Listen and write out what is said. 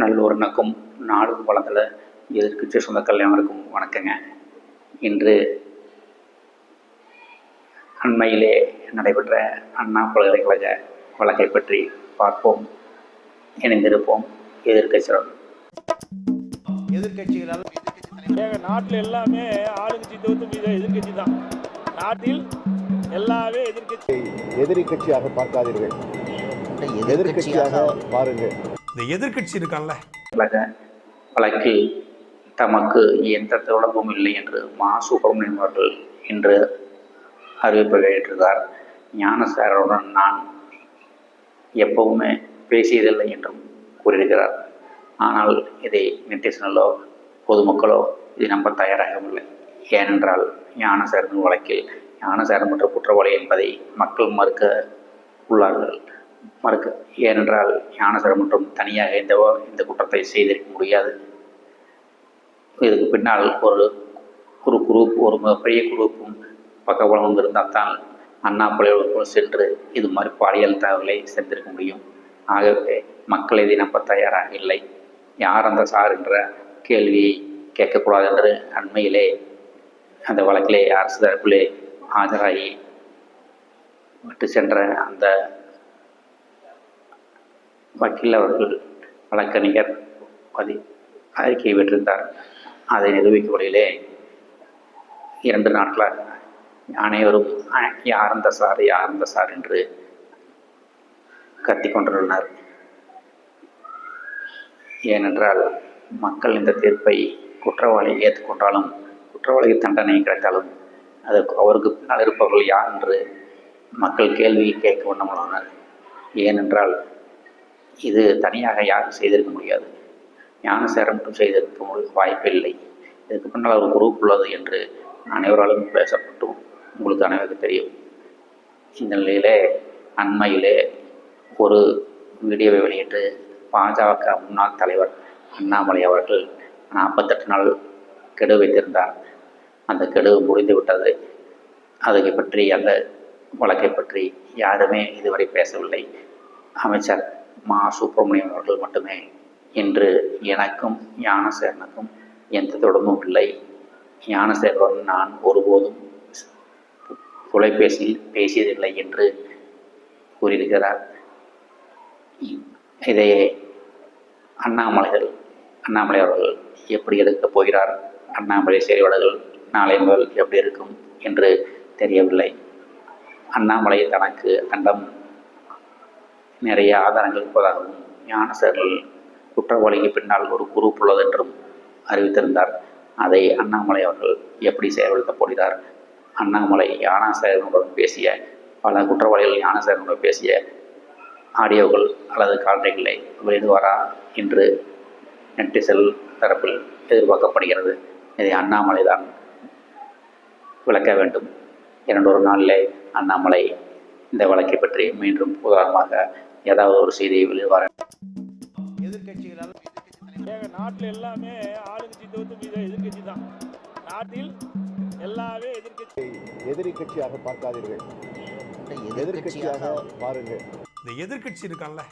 நல்லூரனுக்கும் நாடும் வளத்தில் எதிர்க்கட்சி சொந்தக்கள் அனைவருக்கும் வணக்கங்க. இன்று அண்மையிலே நடைபெற்ற அண்ணா பல்கலைக்கழக வழக்கை பற்றி பார்ப்போம் இணைந்திருப்போம். எதிர்க்கட்சியுடன் எதிர்கட்சிகளால் நாட்டில் எல்லாமே ஆளுங்கட்சி தோத்து எதிர்கட்சி தான். நாட்டில் எல்லாமே எதிர்கட்சி எதிரி கட்சியாக பார்க்காதீர்கள். எதிர்கட்சியாக பாருங்கள். இந்த எதிர்கட்சி இருக்கான்ல. வழக்கில் தமக்கு எந்த தொடர்பும் இல்லை என்று மா சுப்பிரமணியன் அவர்கள் இன்று அறிவிப்பு வெளியிட்டிருந்தார் ஞானசாரருடன் நான் எப்பவுமே பேசியதில்லை என்றும் கூறியிருக்கிறார். ஆனால் இதை நெட்டிசனலோ பொதுமக்களோ இது நம்ப தயாராகவில்லை. ஏனென்றால் ஞானசாரன் வழக்கில் ஞானசாரன் மற்ற குற்றவாளி என்பதை மக்கள் மறுக்க மறுக்க. ஏனென்றால் ஞானசாரம் மற்றும் தனியாக இந்த இந்த குற்றத்தை செய்திருக்க முடியாது. இதுக்கு பின்னால் ஒரு ஒரு குரூப் ஒரு பெரிய குரூப்பும் பக்கபலம் இருந்தால் தான் அண்ணா பள்ளிகளுக்குள் சென்று இது மாதிரி பாலியல் தகவலை சென்றிருக்க முடியும். ஆகவே மக்கள் இதை நம்ப தயாராக இல்லை. யார் அந்த சார் என்ற கேள்வியை கேட்கக்கூடாது என்று அண்மையிலே அந்த வழக்கிலே அரசு தரப்பிலே ஆஜராகி விட்டு சென்ற அந்த வக்கீல் அவர்கள் வழக்கறிஞர் பதி அறிக்கை விட்டிருந்தார் அதை நிரூபிக்கும் வழியிலே இரண்டு நாட்களாக அனைவரும் அ- யார் அந்த சார் யார் அந்த சார் என்று கத்திக் கொண்டுள்ளனர் ஏனென்றால் மக்கள் இந்த தீர்ப்பை குற்றவாளி ஏற்றுக்கொண்டாலும் குற்றவாளிக்கு தண்டனை கிடைத்தாலும் அது அவருக்கு பின்னால் இருப்பவர்கள் யார் என்று மக்கள் கேள்வி கேட்க வண்ணமுள்ளனர் ஏனென்றால் இது தனியாக யாரும் செய்திருக்க முடியாது. ஞானசேரம் மட்டும் செய்திருக்க முடிய வாய்ப்பில்லை இதுக்கு பின்னால் ஒரு குரூப் உள்ளது என்று அனைவராலும் பேசப்பட்டும் உங்களுக்கு அனைவருக்கும் தெரியும். இந்த நிலையிலே அண்மையிலே ஒரு வீடியோவை வெளியிட்டு பாஜக முன்னாள் தலைவர் அண்ணாமலை அவர்கள் நாற்பத்தெட்டு நாள் கெடு வைத்திருந்தார். அந்த கெடு முடிந்து விட்டது. அதை பற்றி அந்த வழக்கை பற்றி யாருமே இதுவரை பேசவில்லை. அமைச்சர் மா சுப்பிரமணியம் அவர்கள் மட்டுமே. இன்று எனக்கும் ஞானசேரனுக்கும் எந்த தொடர்பும் இல்லை. ஞானசேகரன் நான் ஒருபோதும் தொலைபேசியில் பேசியதில்லை என்று கூறியிருக்கிறார். இதை அண்ணாமலைகள் அண்ணாமலை அவர்கள் எப்படி எடுக்கப் போகிறார்? அண்ணாமலை செயல்பாடுகள் நாளை முதல் எப்படி இருக்கும் என்று தெரியவில்லை. அண்ணாமலை தனக்கு அண்டம் நிறைய ஆதாரங்கள் இருப்பதாகவும் ஞானசர்கள் குற்றவாளிக்கு பின்னால் ஒரு குரூப் உள்ளது என்றும் அறிவித்திருந்தார். அதை அண்ணாமலை அவர்கள் எப்படி செயல்படுத்தப் போகிறார்? அண்ணாமலை ஞானசேகரனுடன் பேசிய பல குற்றவாளிகள் ஞானசேகரனுடன் பேசிய ஆடியோக்கள் அல்லது கால்டைகளை வெளியிடுவாரா என்று நெட்டிசல் தரப்பில் எதிர்பார்க்கப்படுகிறது. இதை அண்ணாமலை தான் விளக்க வேண்டும். இரண்டொரு நாளிலே அண்ணாமலை இந்த வழக்கை பற்றி மீண்டும் உதாரணமாக ஏதாவது ஒரு செய்தியை வெளியிடுவார் எதிர்கட்சிகளால் நாட்டில் எல்லாமே ஆளுங்கட்சி தோத்து எதிர்கட்சி தான். நாட்டில் எல்லாமே எதிர்கட்சி எதிரி கட்சியாக பார்க்காதீர்கள் எதிர்கட்சியாக பாருங்கள் இந்த எதிர்க்கட்சி இருக்கான்ல.